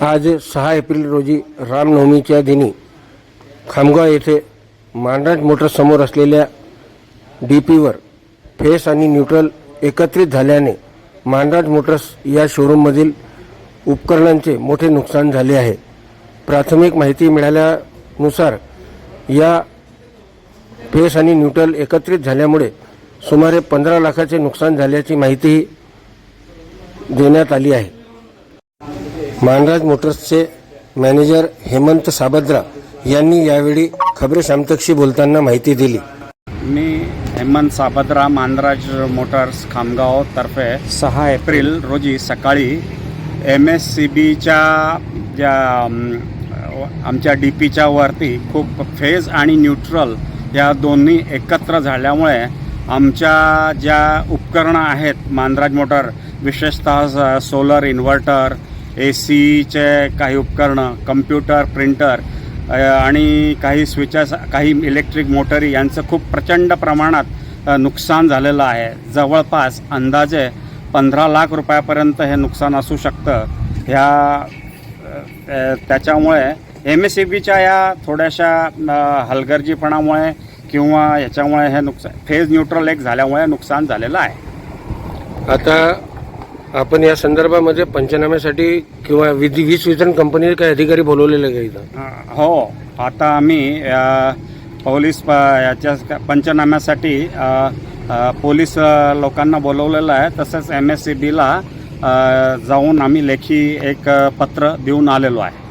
आज सहा एप्रिल रोजी रामनवमीच्या दिनी खामगाव येथे मांडराज मोटर्स समोर असलेल्या डी पीवर फेस आणि न्यूट्रल एकत्रित झाल्याने मांडराज मोटर्स या शोरूममधील उपकरणांचे मोठे नुकसान झाले आहे. प्राथमिक माहिती मिळाल्यानुसार या फेस आणि न्यूट्रल एकत्रित झाल्यामुळे सुमारे पंधरा लाखाचे नुकसान झाल्याची माहितीही देण्यात आली आहे. मानराज मोटर्सचे मॅनेजर हेमंत साबद्रा यांनी यावेळी खबरे शामतकशी बोलताना माहिती दिली. मी हेमंत साबद्रा मानराज मोटर्स खामगाव तर्फे सहा एप्रिल रोजी सकाळी एम एस सी बीच्या ज्या आमच्या डी पीच्या वरती खूप फेज आणि न्यूट्रल या दोन्ही एकत्र झाल्यामुळे आमच्या ज्या उपकरणं आहेत मानराज मोटर विशेषतः सोलर इन्व्हर्टर ए सीचे काही उपकरणं कम्प्युटर प्रिंटर आणि काही स्विचेस काही इलेक्ट्रिक मोटरी यांचं खूप प्रचंड प्रमाणात नुकसान झालेलं आहे. जवळपास अंदाजे पंधरा लाख रुपयापर्यंत हे नुकसान असू शकतं. ह्या त्याच्यामुळे एम एस सी बीच्या या थोड्याशा हलगर्जीपणामुळे किंवा याच्यामुळे हे नुकसान फेज न्यूट्रल एक झाल्यामुळे नुकसान झालेलं आहे. आता आपण या संदर्भामध्ये पंचनाम्यासाठी किंवा विधी वीज वितरण कंपनीने काही अधिकारी बोलवलेले का इथं? हो आता आम्ही अ, पोलीस प- याच्या पंचनाम्यासाठी अ, अ, पोलीस अ, लोकांना बोलवलेलं आहे. तसंच एम एस सी बीला जाऊन आम्ही लेखी एक अ, पत्र देऊन आलेलो आहे.